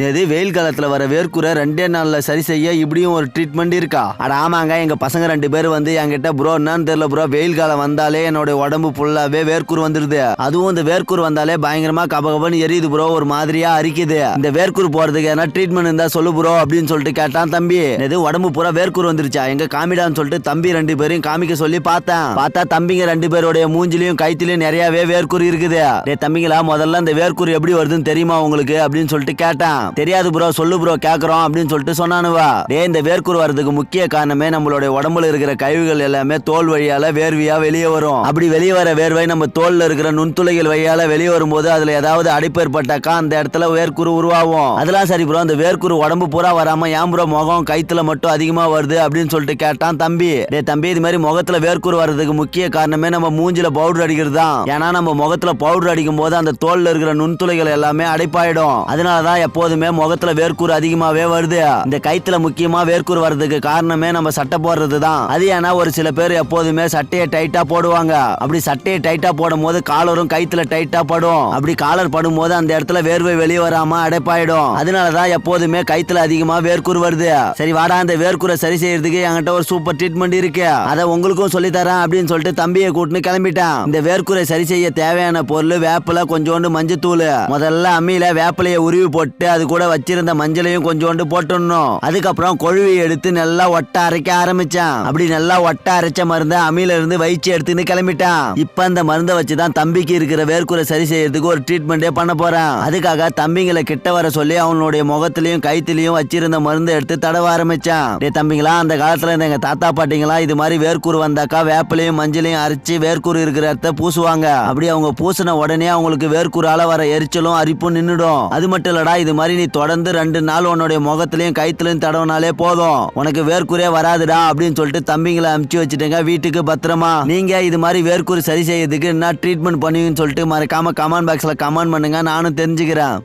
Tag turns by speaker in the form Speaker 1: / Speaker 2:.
Speaker 1: நேது வெயில் காலத்துல வர வேர்க்குரை ரெண்டே நாள்ல சரி செய்ய இப்படியும் ஒரு ட்ரீட்மெண்ட் இருக்கா? அட ஆமாங்க எங்க பசங்க ரெண்டு பேர் வந்து என்கிட்ட ப்ரோ என்னன்னு தெரியல ப்ரோ. வெயில் காலம் வந்தாலே என்னோட உடம்பு ஃபுல்லாவே வேர்க்குர் வந்துருது. அதுவும் இந்த வேர்க்குர் வந்தாலே பயங்கரமா கபகபன்னு எரியுது ப்ரோ. ஒரு மாதிரியா அரிக்குது. இந்த வேர்க்குர் போறதுக்கு எதனா ட்ரீட்மெண்ட் இருந்தா சொல்லு ப்ரோ அப்படின்னு சொல்லிட்டு கேட்டான் தம்பி. எது உடம்பு பூரா வேர்க்குர் வந்துருச்சா? எங்க காமிடான்னு சொல்லிட்டு தம்பி ரெண்டு பேரையும் காமிக்க சொல்லி பார்த்தேன். பார்த்தா தம்பிங்க ரெண்டு பேருடைய மூஞ்சிலையும் கைத்திலையும் நிறையவே வேர்க்குர் இருக்குது. தம்பிங்களா முதல்ல இந்த வேர்க்குர் எப்படி வருதுன்னு தெரியுமா உங்களுக்கு? அப்படின்னு சொல்லிட்டு கேட்டேன். தெரியாது ப்ரோ சொல்லு ப்ரோ கேக்குறோம் அப்படின்னு சொல்லிட்டு சொன்னானுவா. டேய் இந்த வேர்க்குரு வர்றதுக்கு முக்கிய காரணமே நம்மளுடைய உடம்புல இருக்கிற கழிவுகள் எல்லாமே தோல் வழியால வேர்வையா வெளியே வரும். அப்படி வெளியே வர வேர்வை நம்ம தோல்ல இருக்கிற நுண்துளைகள் வழியால வெளியே வரும்போது அதுல ஏதாவது அடைப்பு ஏற்பட்டாக்கா அந்த இடத்துல வேர்க்குரு உருவாகும். அதெல்லாம் சரி ப்ரோ அந்த வேர்க்குரு உடம்பு பூரா வராம ஏன் ப்ரோ முகம் கைத்துல மட்டும் அதிகமா வருது அப்படின்னு சொல்லிட்டு கேட்டான் தம்பி. டே தம்பி இது மாதிரி முகத்துல வேர்க்குரு வர்றதுக்கு முக்கிய காரணமே நம்ம மூஞ்சில பவுடர் அடிக்கிறது தான். ஏன்னா நம்ம முகத்துல பவுடர் அடிக்கும் போது அந்த தோல்ல இருக்கிற நுண்துளைகள் எல்லாமே அடைப்பாயிடும். அதனாலதான் போதுமே முகத்துல வேர்க்கூறு அதிகமாவே வருது. இந்த கைத்துல முக்கியமா வேர்க்கூர் வர்றதுக்கு காரணமே நம்ம சட்டை போடுறது தான் அது ஏன்னா ஒரு சில பேர் எப்போதுமே சட்டையை டைட்டா போடுவாங்க. அப்படி சட்டையை டைட்டா போடும் போது காலரும் கைத்துல டைட்டா படும். அப்படி காலர் படும் போது அந்த இடத்துல வேர்வை வெளியே வராம அடைப்பாயிடும். அதனாலதான் எப்போதுமே கைத்துல அதிகமா வேர்க்கூறு வருது. சரி வாடா அந்த வேர்க்கூரை சரி செய்யறதுக்கு என்கிட்ட ஒரு சூப்பர் ட்ரீட்மெண்ட் இருக்கு. அதை உங்களுக்கும் சொல்லி தரேன் அப்படின்னு சொல்லிட்டு தம்பியை கூட்டின்னு கிளம்பிட்டான். இந்த வேர்க்கூரை சரி செய்ய தேவையான பொருள் வேப்பில கொஞ்சோண்டு மஞ்சத்தூள். முதல்ல அம்மியில வேப்பிலைய உருவி போட்டு அது கூட வச்சிருந்த மஞ்சளையும் கொஞ்சோண்டு போட்டுடணும். அதுக்கப்புறம் கொழுவி எடுத்து நல்லா ஒட்ட அரைக்க ஆரம்பிச்சான். அப்படி நல்லா ஒட்ட அரைச்ச மருந்த அமில இருந்து வயிற்று எடுத்துன்னு கிளம்பிட்டான். இப்ப அந்த மருந்தை வச்சுதான் தம்பிக்கு இருக்கிற வேர்க்குறை சரி செய்யறதுக்கு ஒரு ட்ரீட்மெண்டே பண்ண போறான். அதுக்காக தம்பிங்களை கிட்ட வர சொல்லி அவனுடைய முகத்திலையும் கைத்திலையும் வச்சிருந்த மருந்தை எடுத்து தடவ ஆரம்பிச்சான். டே தம்பிங்களா அந்த காலத்துல இருந்த எங்க தாத்தா பாட்டிங்களா இது மாதிரி வேர்க்கூறு வந்தாக்கா வேப்பிலையும் மஞ்சளையும் அரைச்சு வேர்க்கூறு இருக்கிற இடத்த பூசுவாங்க. அப்படி அவங்க பூசின உடனே அவங்களுக்கு வேர்க்குறால வர எரிச்சலும் அரிப்பும் நின்னுடும். அது மட்டும் இல்லடா இது மாதிரி நீ தொடர்ந்து ரெண்டு நாள் உன்னுடைய முகத்திலையும் கைத்திலையும் தடவினாலே போதும். உனக்கு வேர்க்குறே வராதுடா அப்படின்னு சொல்லிட்டு தம்பிங்களை அமுச்சு வச்சுட்டேங்க. வீட்டுக்கு பத்திரமா. நீங்க இது மாதிரி வேர்க்குறு சரி செய்யறதுக்கு என்ன ட்ரீட்மெண்ட் பண்ணுவீங்கன்னு சொல்லிட்டு மறக்காம கமெண்ட் பாக்ஸ்ல கமெண்ட் பண்ணுங்க. நானும் தெரிஞ்சுக்கிறேன்.